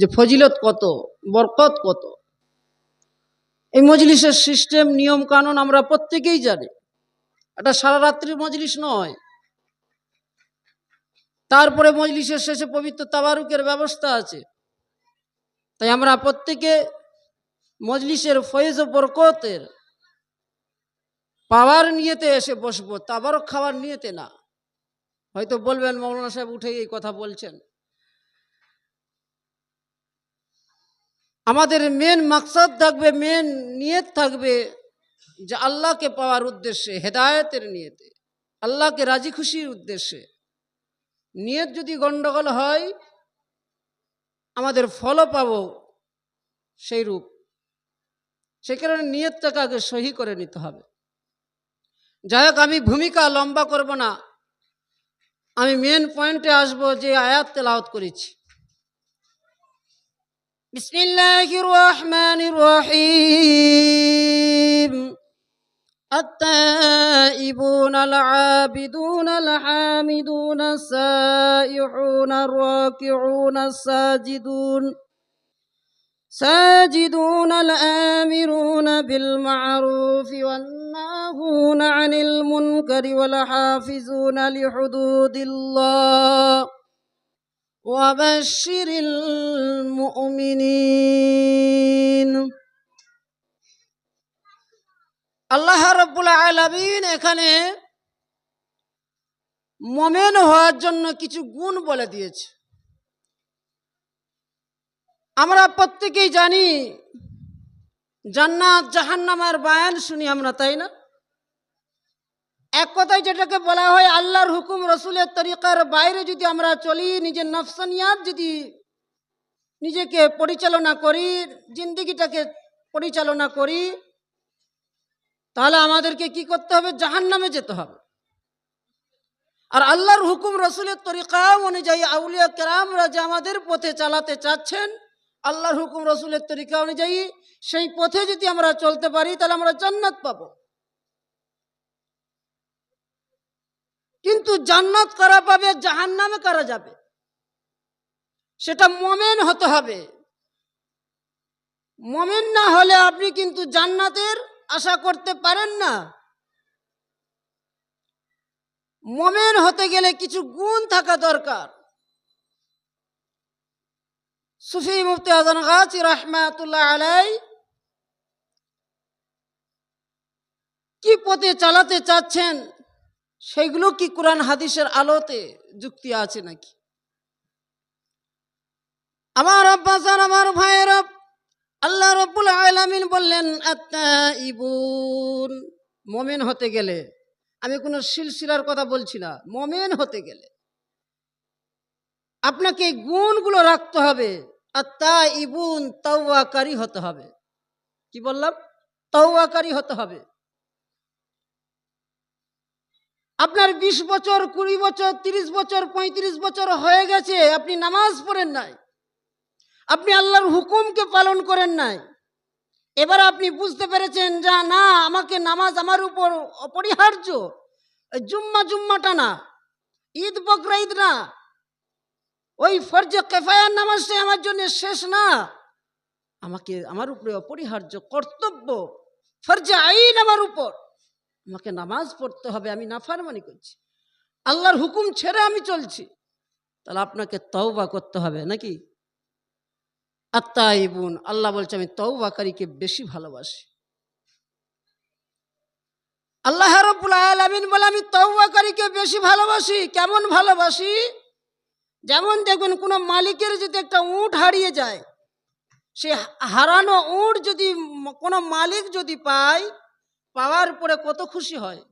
যে ফজিলত কত, বরকত কত? এই মজলিসের সিস্টেম নিয়ম, কানুন আমরা প্রত্যেকেই জানি। এটা সারা রাত্রির মজলিস নয়। তারপরে মজলিসের শেষে পবিত্র তাবারুকের ব্যবস্থা আছে। তাই আমরা প্রত্যেকে মজলিসের ফয়েজ ও বরকতের পাওয়ার নিয়েতে এসে বসবো। তাবারক খাওয়ার নিয়েতে না। হয়তো বলবেন, মৌলানা সাহেব উঠে এই কথা বলছেন। আমাদের মেন মাকসাদ থাকবে মেন নিয়ত থাকবে যে আল্লাহকে পাওয়ার উদ্দেশ্যে, হেদায়েতের নিয়তে। আল্লাহকে রাজি খুশির উদ্দেশ্যে। নিয়ত যদি গন্ডগোল হয়, আমাদের ফলও পাব সেই রূপ সে কারণে নিয়তটাকে আগে সহি করে নিতে হবে। যাই হোক, আমি ভূমিকা লম্বা করব না। আমি মেন পয়েন্টে আসব যে আয়াত তেলাওত করেছি। بسم الله الرحمن الرحيم. التائبون العابدون الحامدون السائحون الراكعون الساجدون ساجدون الآمرون بالمعروف والناهون عن المنكر والحافظون لحدود الله وبشر المؤمنين আল্লাহ রব্বুল আলামিন এখানে মোমেন হওয়ার জন্য কিছু গুণ বলে দিয়েছে আমরা প্রত্যেকেই জানি জান্নাত জাহান্নামের বায়ান শুনি আমরা তাই না এক কথায় যেটাকে বলা হয় আল্লাহর হুকুম, রসুলের তরিকার বাইরে যদি আমরা চলি, নিজের নফসানিয়াত যদি নিজেকে পরিচালনা করি, জিন্দিগিটাকে পরিচালনা করি, তাহলে আমাদেরকে কি করতে হবে? জাহান নামে যেতে হবে। আর আল্লাহর হুকুম, রসুলের তরিকা অনুযায়ী আউলিয়া কেরামরা যে আমাদের পথে চালাতে চাচ্ছেন, আল্লাহর হুকুম, রসুলের তরিকা অনুযায়ী সেই পথে যদি আমরা চলতে পারি, তাহলে আমরা জান্নাত পাবো। কিন্তু জান্নাত করা পাবে? জাহান নামে করা যাবে? সেটা মমেন হতে হবে। মমেন না হলে আপনি কিন্তু জান্নাতের আশা করতে পারেন না। মমেন হতে গেলে কিছু গুণ থাকা দরকার। সুফি মুফতি আজান গাছি রহমাতুল্লাহ আলাই কি পথে চালাতে চাচ্ছেন? সেগুলো কি কোরআন হাদিসের আলোতে যুক্তি আছে নাকি? আমার আব্বাসান আমার ভাইয়ের আল্লাহ রব্বুল আলামিন বললেন ইবুন মমেন হতে গেলে, আমি কোনো সিলসিলার কথা বলছি না, মমেন হতে গেলে। আপনাকে এই গুণগুলো রাখতে হবে আত্মা ইবুন তাওয়াকারী হতে হবে। কি বললাম? তাওয়াকারী হতে হবে। আপনার বিশ বছর, কুড়ি বছর, তিরিশ বছর, পঁয়ত্রিশ বছর হয়ে গেছে, আপনি নামাজ পড়েন নাই। আপনি আল্লাহর হুকুমকে পালন করেন নাই। এবার আপনি বুঝতে পেরেছেন যা, না, আমাকে নামাজ আমার উপর অপরিহার্য। জুম্মা জুম্মাটা না, ঈদ বকরা ঈদ না। ওই ফরজে কেফায়ার নামাজটাই আমার জন্য শেষ না। আমাকে, আমার উপরে অপরিহার্য কর্তব্য, ফরজে আইন আমার উপর। আমাকে নামাজ পড়তে হবে, আমি নাফারমানি করছি। আল্লাহর হুকুম ছেড়ে আমি চলছি। তাহলে আপনাকে তওবা করতে হবে নাকি? আত্মাই বোন আল্লাহ বলছে, আমি তওবাকারীকে বেশি ভালোবাসি। আল্লাহ রব্বুল আলামিন বলে, আমি তওবাকারীকে বেশি ভালোবাসি। কেমন ভালোবাসি? যেমন দেখুন, কোনো মালিকের যদি একটা উট হারিয়ে যায়, সে হারানো উট যদি, কোনো মালিক যদি পায় পাওয়ার পরে কত খুশি হয়।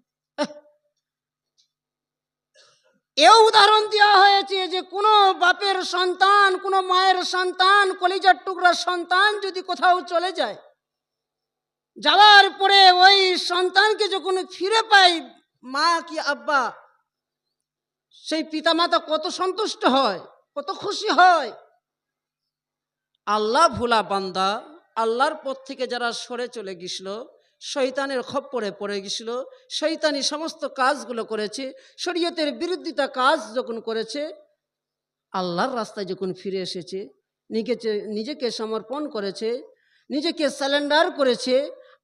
এও উদাহরণ দেওয়া হয়েছে যে কোনো বাপের সন্তান, কোনো মায়ের সন্তান, কলিজার টুকরার সন্তান যদি কোথাও চলে যায়, যাওয়ার পরে ওই সন্তানকে যখন ফিরে পাই মা কি আব্বা, সেই পিতামাতা কত সন্তুষ্ট হয়, কত খুশি হয়। আল্লাহ ভোলা বান্দা, আল্লাহর পথ থেকে যারা সরে চলে গেছিল শৈতানের খপ্পরে পড়ে গেছিল। শৈতানি সমস্ত কাজগুলো করেছে। শরীয়তের বিরোধিতা কাজ যখন করেছে, আল্লাহর রাস্তায় যখন ফিরে এসেছে, নিজেকে নিজেকে সমর্পণ করেছে, নিজেকে স্যালেন্ডার করেছে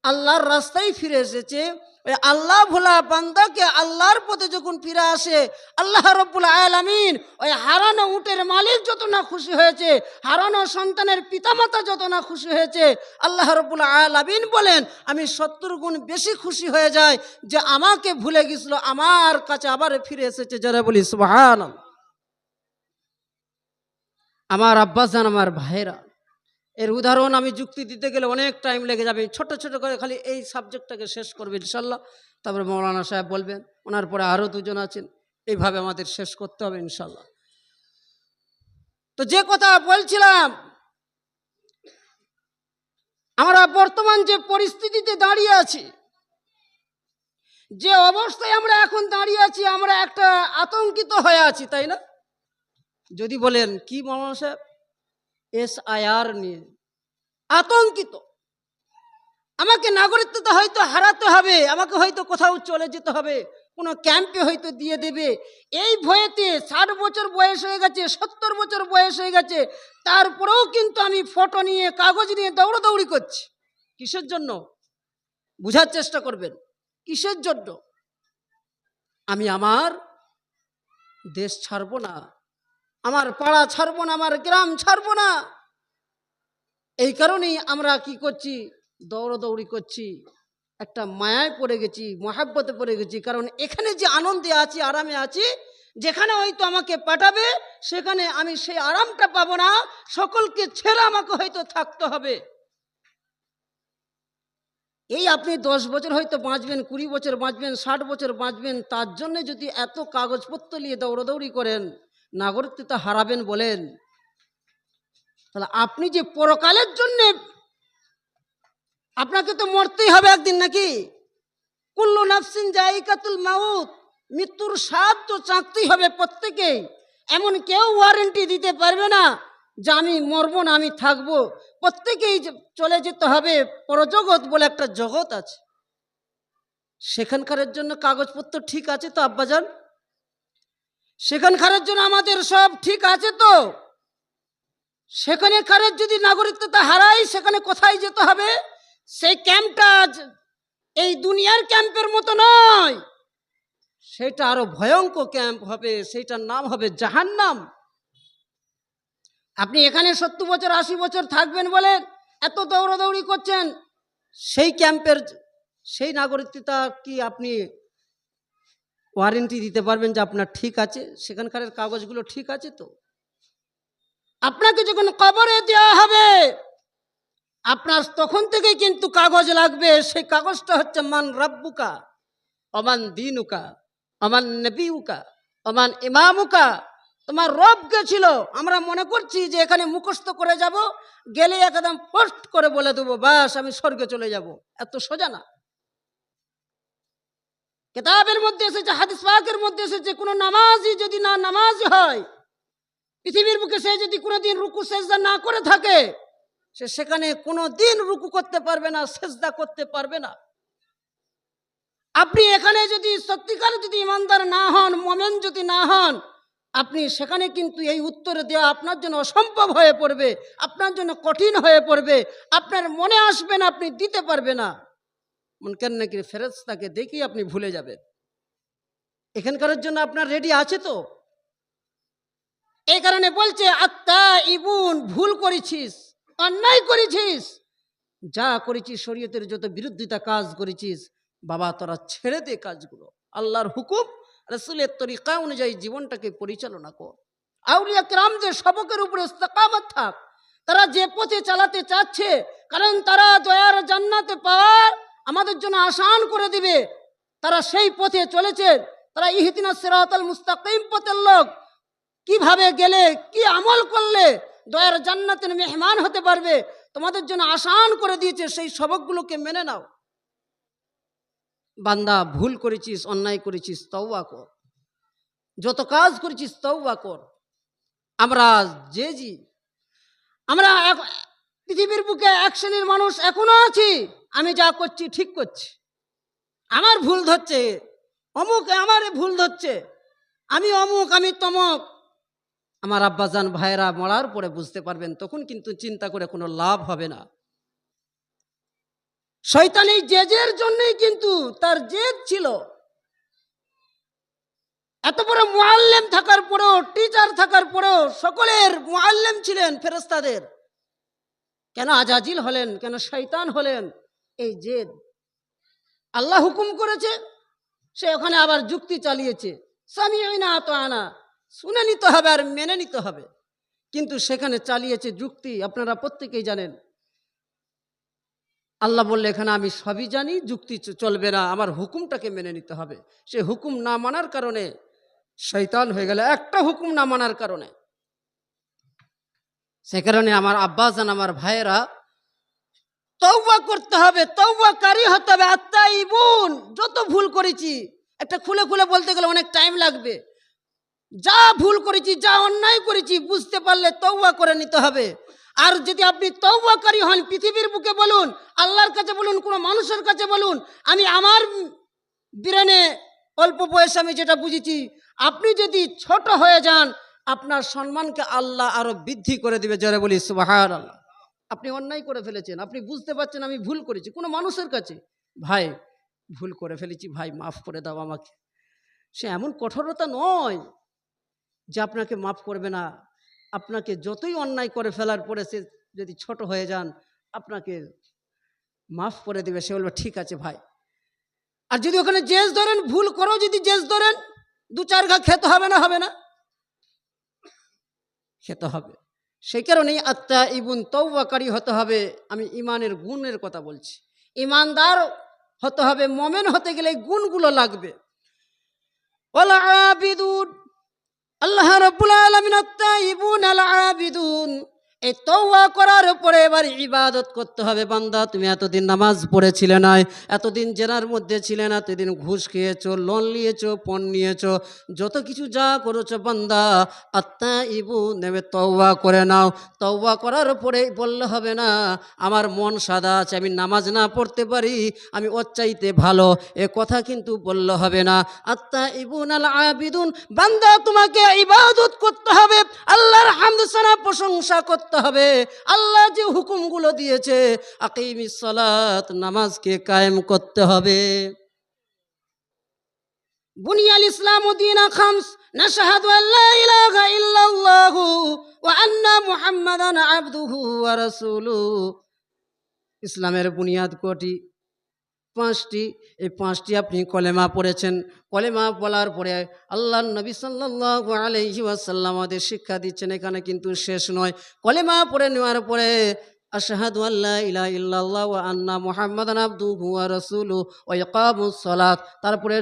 আল্লাহর রাস্তায় ফিরে এসেছে। ওই আল্লাহ ভোলা বান্দাকে আল্লাহর পথে যখন ফিরে আসে, আল্লাহ রব্বুল আলামিন ওই হারানো উটের মালিক যত না খুশি হয়েছে, হারানো সন্তানের পিতামাতা যত না খুশি হয়েছে, আল্লাহ রব্বুল আলামিন বলেন, আমি সত্তর গুণ বেশি খুশি হয়ে যাই যে আমাকে ভুলে গেছিল, আমার কাছে আবার ফিরে এসেছে যারা বলি সুবহান আমার আব্বাসান আমার ভাইরা এর উদাহরণ আমি যুক্তি দিতে গেলে অনেক টাইম লেগে যাবে। ছোট ছোট করে খালি এই সাবজেক্টটাকে শেষ করবে ইনশাল্লাহ তারপরে মৌলানা সাহেব বলবেন, ওনার পরে আরও দুজন আছেন। এইভাবে আমাদের শেষ করতে হবে ইনশাল্লাহ তো যে কথা বলছিলাম, আমরা বর্তমান যে পরিস্থিতিতে দাঁড়িয়ে আছি, যে অবস্থায় আমরা এখন দাঁড়িয়ে আছি, আমরা একটা আতঙ্কিত হয়ে আছি, তাই না? যদি বলেন, কি মৌলানা সাহেব? এস আইআর নিয়ে। আতঙ্কিত। আমাকে নাগরিকত্বটা হয়তো হারাতে হবে, আমাকে হয়তো কোথাও চলে যেতে হবে, কোনো ক্যাম্পে হয়তো দিয়ে দেবে। এই ভয়েতে ষাট বছর বয়স হয়ে গেছে, সত্তর বছর বয়স হয়ে গেছে, তারপরেও কিন্তু আমি ফটো নিয়ে, কাগজ নিয়ে দৌড়াদৌড়ি করছি। কিসের জন্য? বুঝার চেষ্টা করবেন। কিসের জন্য? আমি আমার দেশ ছাড়বো না। আমার পাড়া ছাড়বো না, আমার গ্রাম ছাড়বো না। এই কারণেই আমরা কি করছি? দৌড়দৌড়ি করছি। একটা মায়ায় পড়ে গেছি, মহাব্বতে পড়ে গেছি। কারণ এখানে যে আনন্দে আছি, আরামে আছি, যেখানে হয়তো আমাকে পাঠাবে, সেখানে আমি সেই আরামটা পাবো না। সকলকে ছেড়ে আমাকে হয়তো থাকতে হবে। এই আপনি দশ বছর হয়তো বাঁচবেন, কুড়ি বছর বাঁচবেন, ষাট বছর বাঁচবেন, তার জন্য যদি এত কাগজপত্র নিয়ে দৌড়দৌড়ি করেন নাগরিকত্ব হারাবেন বলেন। তাহলে আপনি যে পরকালের জন্যে আপনাকে তো মরতেই হবে একদিন নাকি? কুল্লু নাফসিন জায়গাতুল মাউত, মৃত্যুর স্বাদ তো চাঁদতেই হবে প্রত্যেকেই এমন কেউ ওয়ারেন্টি দিতে পারবে না যে আমি মরবো না, আমি থাকব। প্রত্যেকেই চলে যেতে হবে পরজগৎ বলে একটা জগৎ আছে। সেখানকারের জন্য কাগজপত্র ঠিক আছে তো, আব্বাজান? সেখানকারের জন্য আমাদের সব ঠিক আছে তো? সেখানে কারের যদি নাগরিকত্বটা হারাই সেখানে কোথায় যেতে হবে? সেই ক্যাম্পটা এই দুনিয়ার ক্যাম্পের মতো নয়। সেটা আরও ভয়ঙ্কর ক্যাম্প হবে, সেটার নাম হবে জাহান্নাম। আপনি এখানে সত্তর বছর, আশি বছর থাকবেন বলে এত দৌড়াদৌড়ি করছেন, সেই ক্যাম্পের, সেই নাগরিকতা কি আপনি ওয়ারেন্টি দিতে পারবেন যে আপনার ঠিক আছে সেখানকার কাগজগুলো ঠিক আছে তো? আপনাকে যখন কবরে দেওয়া হবে, আপনার তখন থেকে কিন্তু কাগজ লাগবে, সেই কাগজটা হচ্ছে মান রাব্বুকা অমান দিনুকা অমান নবীউকা অমান ইমামুকা। তোমার রব গেছিল আমরা মনে করছি যে এখানে মুখস্থ করে যাব গেলে একদম পোস্ট করে বলে দেবো, বাস আমি স্বর্গে চলে যাব। এত সোজা না। কেতাবের মধ্যে এসেছে, হাদিস পাকের মধ্যে এসেছে, কোনো নামাজই যদি না নামাজ হয়, পৃথিবীর বুকে সে যদি কোনোদিন রুকু, সেজদা না করে থাকে, সে সেখানে কোনো দিন রুকু করতে পারবে না, সেজদা করতে পারবে না। আপনি এখানে যদি সত্যিকার যদি ইমানদার না হন, মোমেন যদি না হন, আপনি সেখানে কিন্তু এই উত্তর দেওয়া আপনার জন্য অসম্ভব হয়ে পড়বে, আপনার জন্য কঠিন হয়ে পড়বে, আপনার মনে আসবে না, আপনি দিতে পারবে না। মন কেন নাকি ফেরেস্তাকে দেখেই আপনি ভুলে যাবেন। এখানকারের জন্য আপনার রেডি আছে তো? এই কারণে বলছে আত্মা ইবুন ভুল করেছিস, অন্যায় করেছিস। যা করেছিস শরীয়তের যত বিরোধিতা কাজ করেছিস, বাবা তোরা ছেড়ে দে কাজগুলো। আল্লাহর হুকুম, রসুলের তরিকা অনুযায়ী জীবনটাকে পরিচালনা কর। আউলিয়া ক্রাম যে সবকের উপরে ইস্তেকামত থাক, তারা যে পথে চালাতে চাচ্ছে, কারণ তারা দয়ার জান্নাতে পাওয়ার আমাদের জন্য আসান করে দিবে। তারা সেই পথে চলেছে। তারা ইহদিনা সিরাতাল মুস্তাকিম পথের লোক। কীভাবে গেলে, কি আমল করলে দয়ার জান্নাতের মেহমান হতে পারবে? তোমাদের জন্য আসান করে দিয়েছে। সেই সবকগুলোকে মেনে নাও। বান্দা, ভুল করেছিস, অন্যায় করেছিস তৌবা কর। যত কাজ করেছিস তৌবা কর। আমরা যে জি আমরা পৃথিবীর বুকে এক শ্রেণির মানুষ এখনও আছি। আমি যা করছি ঠিক করছি। আমার ভুল ধরছে। অমুক আমার ভুল ধরছে। আমি অমুক, আমি তমক। আমার আব্বাজান ভাইরা মরার পরে বুঝতে পারবেন, তখন কিন্তু চিন্তা করে কোনো লাভ হবে না। শয়তান জেজের জন্যই কিন্তু তার জেদ ছিল। এত বড় মোয়াল্লেম থাকার পরেও টিচার থাকার পরেও সকলের মোয়াল্লেম ছিলেন ফেরেস্তাদের কেন আজাজিল হলেন? কেন শৈতান হলেন? এই জেদ আল্লাহ হুকুম করেছে, সে ওখানে আবার যুক্তি চালিয়েছে। স্বামী না তো আনা শুনে নিতে হবে আর মেনে নিতে হবে। কিন্তু সেখানে চালিয়েছে যুক্তি, আপনারা প্রত্যেকেই জানেন। আল্লাহ বললে, এখানে আমি সবই জানি, যুক্তি চলবে না, আমার হুকুমটাকে মেনে নিতে হবে। সে হুকুম না মানার কারণে শৈতান হয়ে গেল। একটা হুকুম না মানার কারণে। সে কারণে আমার আব্বাসান আমার ভাইয়েরা তৌবা করতে হবে তৌবাকারী হতে হবে। আত্মা ইবুন যত ভুল করেছি, একটা খুলে খুলে বলতে গেলে অনেক টাইম লাগবে। যা ভুল করেছি, যা অন্যায় করেছি, বুঝতে পারলে তৌবা করে নিতে হবে। আর যদি আপনি তৌবাকারী হন, পৃথিবীর বুকে বলুন, আল্লাহর কাছে বলুন, কোনো মানুষের কাছে বলুন, আমি আমার ব্রেনে অল্প বয়সে আমি যেটা বুঝেছি, আপনি যদি ছোট হয়ে যান আপনার সম্মানকে আল্লাহ আরও বৃদ্ধি করে দিবে যারা বলি সুবাহার আল্লাহ আপনি অন্যায় করে ফেলেছেন, আপনি বুঝতে পারছেন আমি ভুল করেছি, কোনো মানুষের কাছে। ভাই, ভুল করে ফেলেছি, ভাই, মাফ করে দাও আমাকে। সে এমন কঠোরতা নয় যে আপনাকে মাফ করবে না। আপনাকে যতই অন্যায় করে ফেলার পরে সে যদি ছোট হয়ে যান, আপনাকে মাফ করে দেবে, সে বলবে, ঠিক আছে, ভাই। আর যদি ওখানে জেজ ধরেন, ভুল করো যদি জেজ ধরেন দু চার ঘা খেতে হবে না হবে না। খেতে হবে। সেই কারণেই আত্মা ইবুন তৌবাকারী হতে হবে। আমি ইমানের গুণের কথা বলছি। ইমানদার হতে হবে, মমেন হতে গেলে গুণগুলো লাগবে। আল্লাহ রবুল আল্লাহ আত্মা আলামিন আত্তাইবুন আল আবিদুন। এই তওবা করার পরে এবার ইবাদত করতে হবে, বান্দা। তুমি এতদিন নামাজ পড়েছিলে না এতদিন জেনার মধ্যে ছিলে না, এতদিন ঘুষ খেয়েছো, লোন নিয়েছো, পণ নিয়েছো, যত কিছু যা করেছ, বান্দা আত্মা ইবু নেবে তওবা করে নাও। তওবা করার পরে বললে হবে না, আমার মন সাদা আছে, আমি নামাজ না পড়তে পারি, আমি ওর চাইতে ভালো। এ কথা কিন্তু বললে হবে না। আত্মা ইবুন আল আবিদুন, বান্দা, তোমাকে ইবাদত করতে হবে। আল্লাহর হামদ সানা প্রশংসা করতে হবে আল্লাহ যে হুকুমগুলো দিয়েছে আকিমিস সালাত নামাজকে কায়েম করতে হবে বুনিয়াল ইসলাম উদ্দিন খামস نشهد أن لا إله إلا الله وأن محمدا عبده ورسوله ইসলামের বুনিয়াদ কোটি পাঁচটি, এই পাঁচটি আপনি কলেমা পড়েছেন। কলেমা বলার পরে আল্লাহ নবী আলাইহি ওয়াসাল্লাম আমাদের শিক্ষা দিচ্ছেন, এখানে কিন্তু শেষ নয়। কলেমা পড়ে নেওয়ার পরে আশহাদু আল্লাহ ইলাহা ইল্লাল্লাহ ওয়া আন্না মুহাম্মাদান আবদুহু ওয়া রাসূলুহু ওয়া ইকামুস তারপরে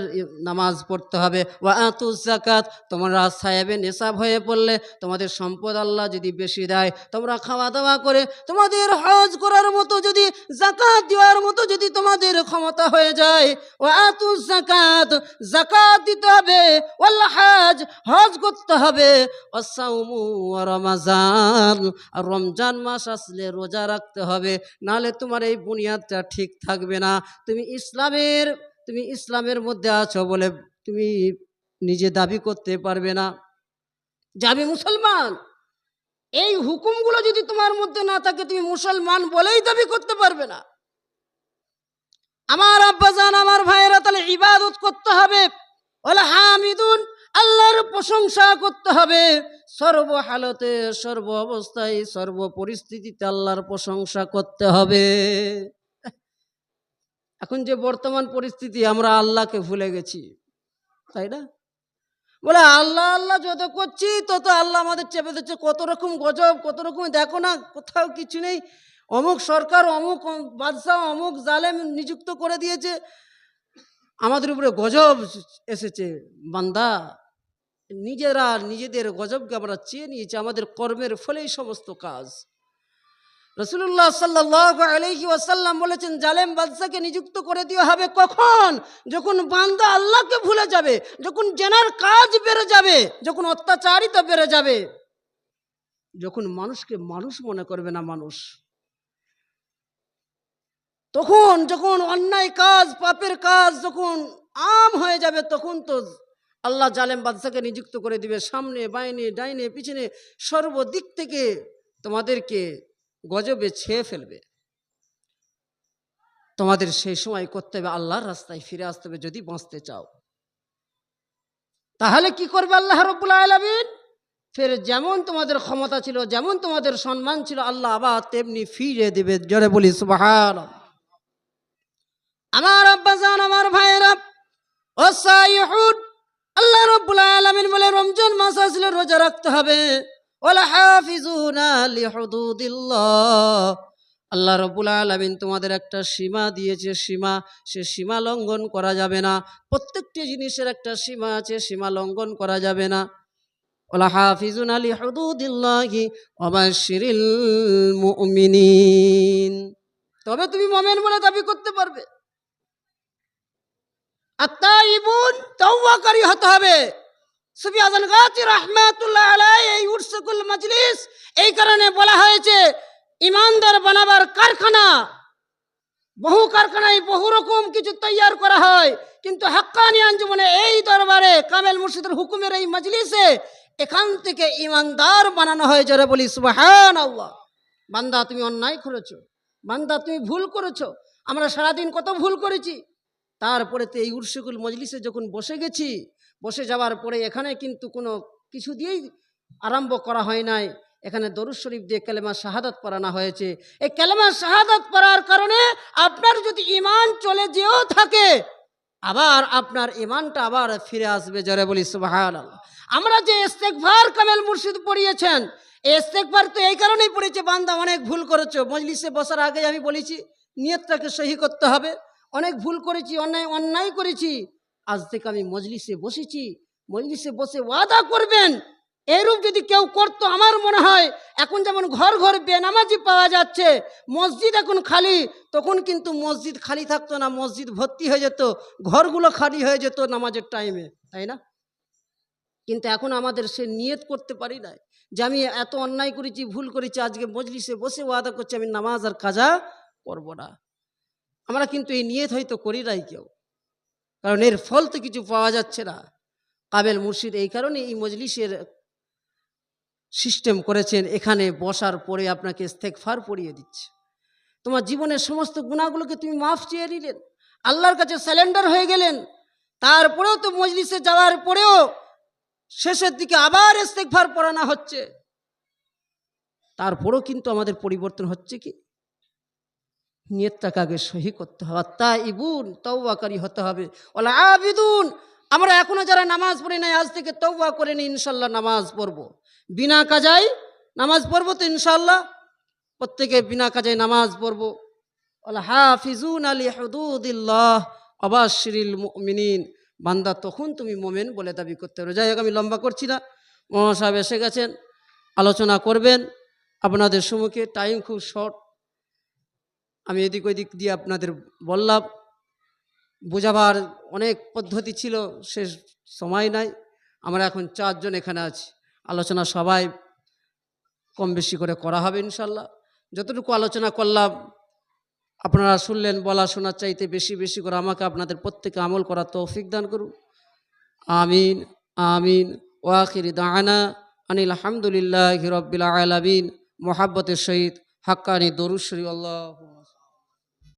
নামাজ পড়তে হবে। ওয়া আতুজ যাকাত। তোমরা সাহেবে নেশাব হয়ে পড়লে তোমাদের সম্পদ আল্লাহ যদি বেশি দেয়, তোমরা খাওয়া দাওয়া করে তোমাদের হজ করার মতো যদি জাকাত দেওয়ার মতো যদি তোমাদের ক্ষমতা হয়ে যায় ও আতু জাকাত জাকাত দিতে হবে। ওয়াল হজ হজ করতে হবে। অসাউমু রমাজান। আর রমজান মাস আসলে রোজা রাখতে হবে নালে তোমার এই বুনিয়াদটা ঠিক থাকবে না। তুমি ইসলামের তুমি ইসলামের মধ্যে আছো বলে তুমি নিজে দাবি করতে পারবে না। যে আমি মুসলমান? এই হুকুমগুলো যদি তোমার মধ্যে না থাকে, তুমি মুসলমান বলেই দাবি করতে পারবে না। আমার আব্বাজান, আমার ভাইয়েরা তাহলে ইবাদত করতে হবে। ওলা হামিদুন আল্লাহর প্রশংসা করতে হবে। সর্ব হালতে, সর্ব অবস্থায়, সর্ব পরিস্থিতিতে আল্লাহর প্রশংসা করতে হবে। এখন যে বর্তমান পরিস্থিতি, আমরা আল্লাহকে ভুলে গেছি, তাই না? বলে, আল্লাহ আল্লাহ যত করছি, তত আল্লাহ আমাদের চেপে দিচ্ছে কত রকম গজব, কত রকম দেখো না, কোথাও কিছু নেই। অমুক সরকার, অমুক বাদশাহ, অমুক জালেম নিযুক্ত করে দিয়েছে। আমাদের উপরে গজব এসেছে, বান্দা। নিজেরা নিজেদের গজবকে আমরা চেয়ে নিয়েছি, আমাদের কর্মের ফলেই সমস্ত কাজ। রসুল্লাহ সাল্লাহ আলহি ওয়াসাল্লাম বলেছেন, জালেম বাদশাকে নিযুক্ত করে দেওয়া হবে কখন? যখন বান্দা আল্লাহকে ভুলে যাবে, যখন জেনার কাজ বেড়ে যাবে, যখন অত্যাচারিতা বেড়ে যাবে, যখন মানুষকে মানুষ মনে করবে না মানুষ। তখন যখন অন্যায় কাজ, পাপের কাজ যখন আম হয়ে যাবে, তখন তো আল্লাহ জালেম বাদশাকে নিযুক্ত করে দিবে। সামনে, বাইনে, ডাইনে, পিছনে, সর্বদিক থেকে তোমাদেরকে গজবে ছেয়ে ফেলবে। তোমাদের সেই সময় করতে হবে, আল্লাহর রাস্তায় ফিরে আসতে হবে যদি বাঁচতে চাও। তাহলে কি করবে আল্লাহ রব্বুল আলমিন? ফের যেমন তোমাদের ক্ষমতা ছিল, যেমন তোমাদের সম্মান ছিল, আল্লাহ আবার তেমনি ফিরে দেবে। জোরে বলি সুবাহান আমার আব্বাজান আমার ভাইয়েরা, ও সাইহুদ আল্লাহ রব্বুল আলামিন বলে, রমজান মাস আসলে রোজা রাখতে হবে। ওয়ালা হাফিজুনা লিহুদুদিল্লাহ। আল্লাহ রব্বুল আলামিন তোমাদের একটা সীমা দিয়েছে, সীমা, সে সীমা লঙ্ঘন করা যাবে না। প্রত্যেকটি জিনিসের একটা সীমা আছে, সীমা লঙ্ঘন করা যাবে না। ওলা হাফিজুন আলী হদুদিল্লাহি অবাশিরিল মুমিনিন। তবে তুমি মোমেন বলে দাবি করতে পারবে। হতে হবে। এই মজলিস এই কারণে বলা হয়েছে, ইমানদার বানাবার কারখানা, বহু কারখানায় বহু রকম কিছু তৈয়ার করা হয়, কিন্তু হাক্কানি এই দরবারে কামেল মুর্শিদের হুকুমের এই মজলিসে এখান থেকে ইমানদার বানানো হয় যারা বলি বান্দা তুমি অন্যায় করেছ, বান্দা তুমি ভুল করেছ, আমরা সারাদিন কত ভুল করেছি। তারপরে তো এই উর্সকুল মজলিসে যখন বসে গেছি, বসে যাওয়ার পরে এখানে কিন্তু কোনো কিছু দিয়েই আরম্ভ করা হয় নাই। এখানে দরুদ শরীফ দিয়ে কালেমা শাহাদাত পড়ানো হয়েছে। এই কালেমা শাহাদাত পড়ার কারণে আপনার যদি ইমান চলে যেও থাকে, আবার আপনার ইমানটা আবার ফিরে আসবে জরে বলি আমরা যে ইস্তেকভার কামেল মুর্শিদ পড়িয়েছেন ইস্তেকভার তো এই কারণেই পড়েছে, বান্দা অনেক ভুল করেছ। মজলিসে বসার আগে আমি বলেছি, নিয়তটাকে সহি করতে হবে। অনেক ভুল করেছি, অন্যায় অন্যায় করেছি। আজ থেকে আমি মজলিসে বসেছি। মজলিসে বসে ওয়াদা করবেন। এরূপ যদি কেউ করতো আমার মনে হয়, এখন যেমন ঘর ঘর বেনামাজি পাওয়া যাচ্ছে, মসজিদ এখন খালি, তখন কিন্তু মসজিদ খালি থাকতো না, মসজিদ ভর্তি হয়ে যেত, ঘরগুলো খালি হয়ে যেত নামাজের টাইমে তাই না? কিন্তু এখন আমাদের সে নিয়ত করতে পারি না যে আমি এত অন্যায় করেছি, ভুল করেছি, আজকে মজলিসে বসে ওয়াদা করছি, আমি নামাজ আর কাজা করব না। আমরা কিন্তু এই নিয়ত হয়তো করি নাই কেউ। কারণ এর ফল তো কিছু পাওয়া যাচ্ছে না। কাবেল মুর্শিদ এই কারণে এই মজলিসের সিস্টেম করেছেন, এখানে বসার পরে আপনাকে ইস্তেকফার পড়িয়ে দিচ্ছে। তোমার জীবনের সমস্ত গুণাগুলোকে তুমি মাফ চেয়ে নিলেন, আল্লাহর কাছে স্যালেন্ডার হয়ে গেলেন, তারপরেও তো মজলিসে যাওয়ার পরেও শেষের দিকে আবার ইস্তেকফার পড়ানো হচ্ছে। তারপরেও কিন্তু আমাদের পরিবর্তন হচ্ছে কি? নিয়তটাকে আগে সহি করতে হবে। তা ইবুন তৌবাকারী হতে হবে। ওলা আবিদুন, আমরা এখনও যারা নামাজ পড়ি নাই, আজ থেকে তৌবা করে নিই ইনশাল্লাহ নামাজ পড়ব। বিনা কাজাই নামাজ পড়ব তো ইনশাল্লাহ, প্রত্যেকে বিনা কাজায় নামাজ পড়ব। ওলা হাফিজুন আলী হদুদিল্লাহ অবাশিরিল মিনিন বান্দা তখন তুমি মোমেন বলে দাবি করতে পারো যাই হোক, আমি লম্বা করছি না। মোহাম্মদ সাহেব এসে গেছেন, আলোচনা করবেন। আপনাদের সম্মুখে টাইম খুব শর্ট আমি এদিক ওদিক দিয়ে আপনাদের বললাম। বোঝাবার অনেক পদ্ধতি ছিল, সে সময় নাই। আমরা এখন চারজন এখানে আছি। আলোচনা সবাই কম বেশি করে করা হবে ইনশাল্লাহ। যতটুকু আলোচনা করলাম, আপনারা শুনলেন, বলা শোনার চাইতে বেশি বেশি করে আমাকে আপনাদের প্রত্যেকে আমল করার তৌফিক দান করুন। আমিন আমিন। ওয়াখির দানা আনিল আলহামদুলিল্লাহ রব্বিল আলামিন। মোহাব্বতের সহিত হাক্কানি দরুশ্বরী আল্লাহ